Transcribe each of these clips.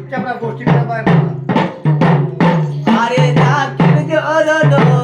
চুপচাপ গোষ্ঠী আরে ডাকের জোর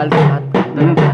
al rato. Mm-hmm.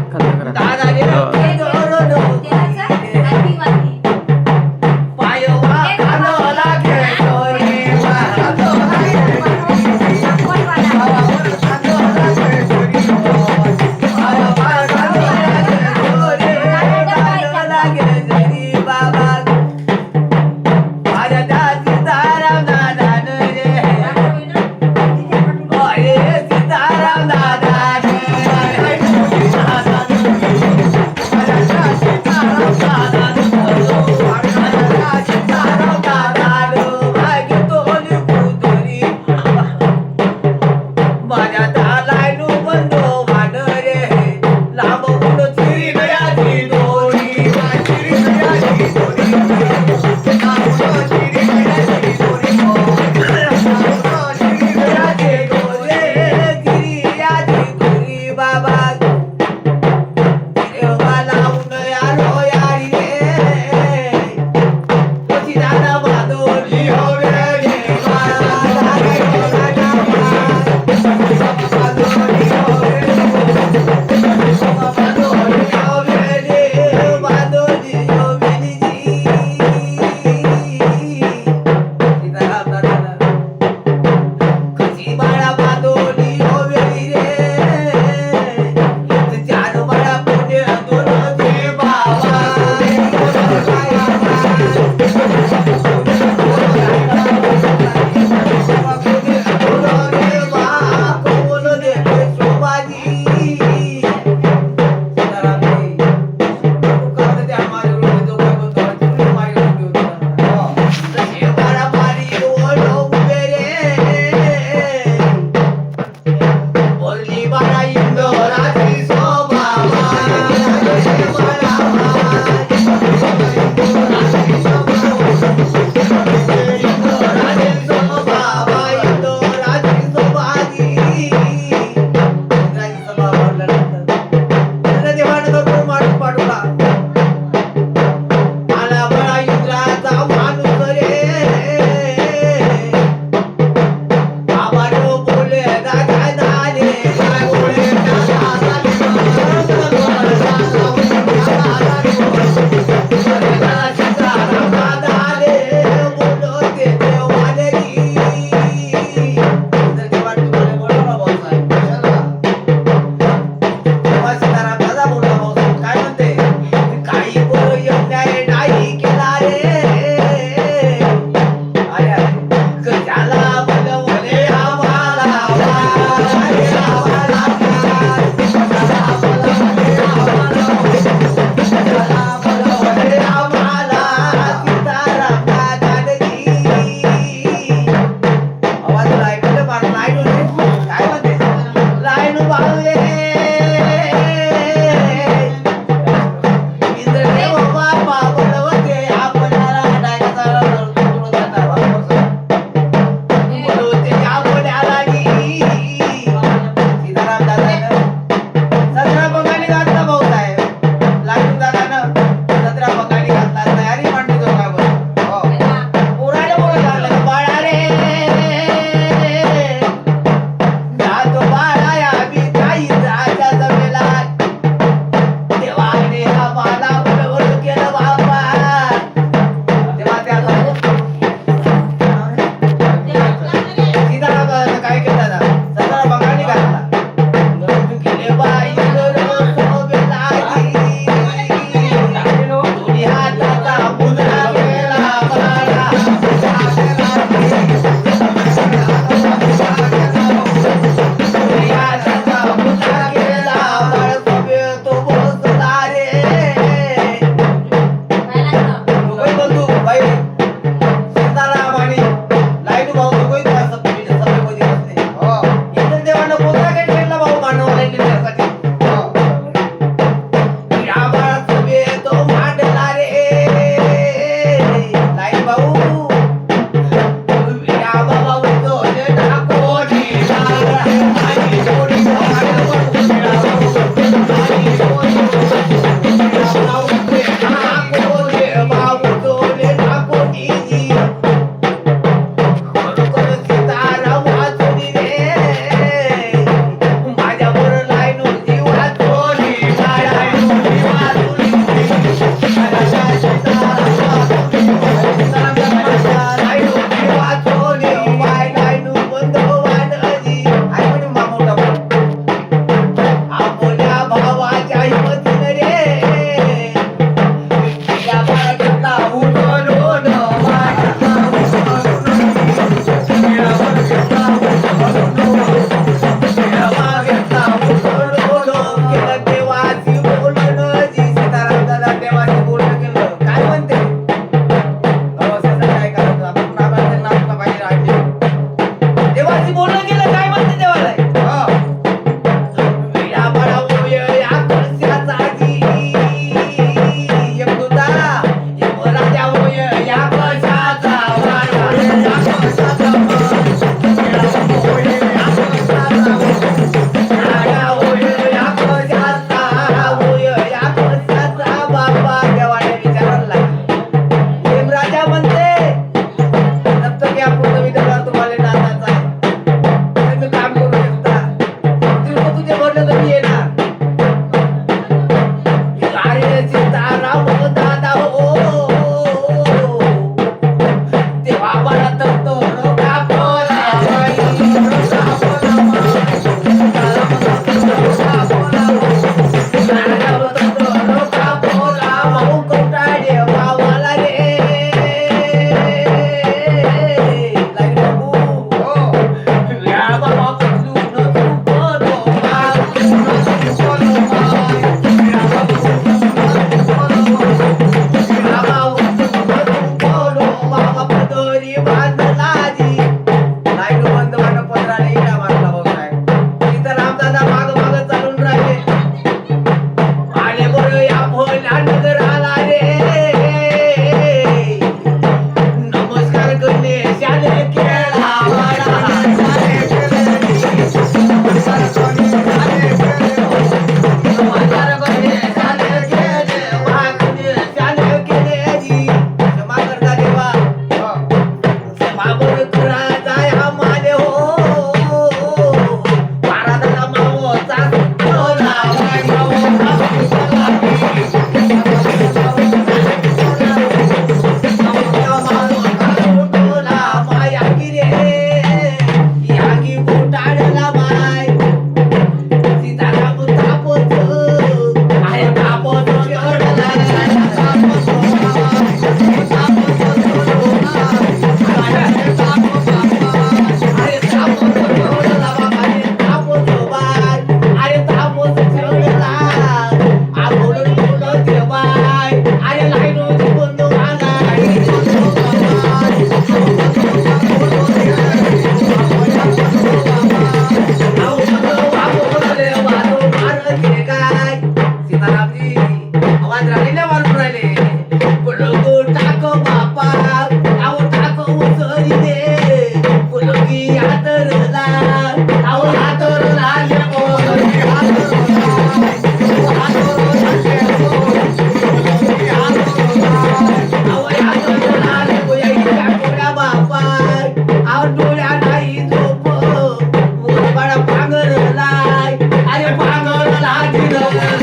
like it.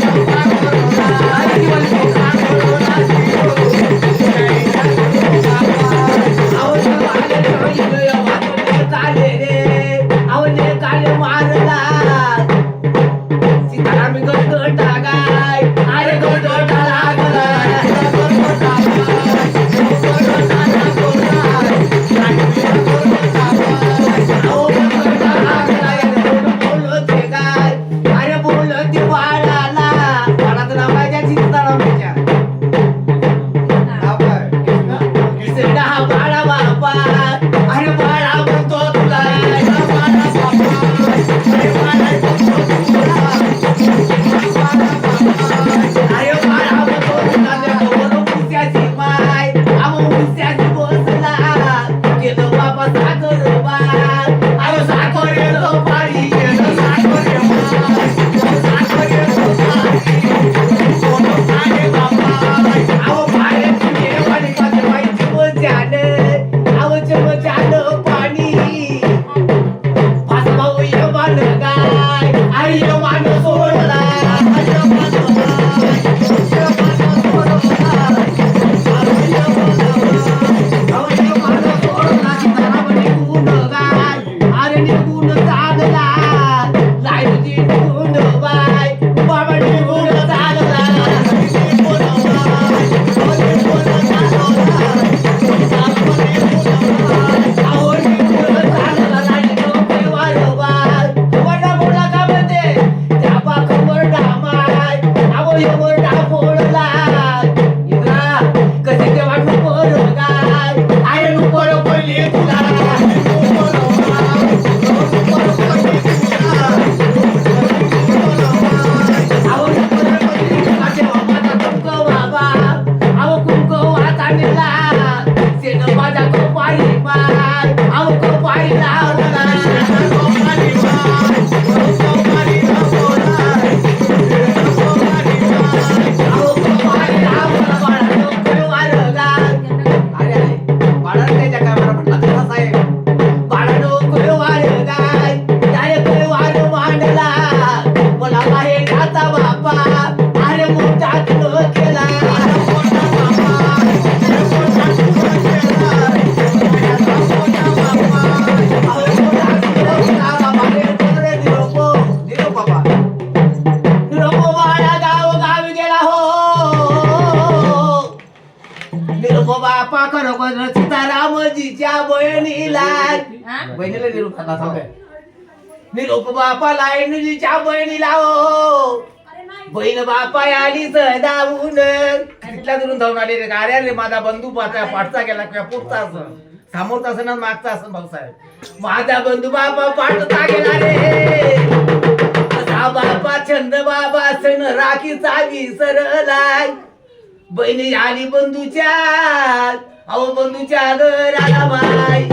Happy. बहिणीला निरोप खाल्ला सांगाय निरोप बापाला ऐनुजीच्या बहिणीला हो. बहीण बापा आली दावून कुठल्या दुरून धावून आली रे. अरे रे माझा बंधू पाचा पाठचा गेला किंवा पुढचा असं. समोरचा असं ना मागचा असं भाऊसाहेब माझा बंधू बापा पाठचा गेला रे. बापा छंद बाबा सण राखीचा विसरलाय बहिणी आली बंधूच्या अहो बंधूच्या घराला बाई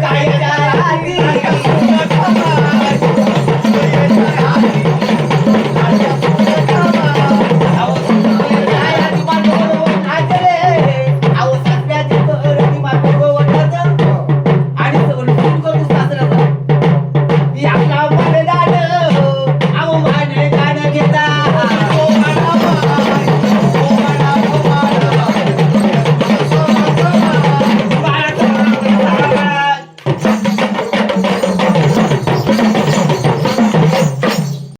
kaya.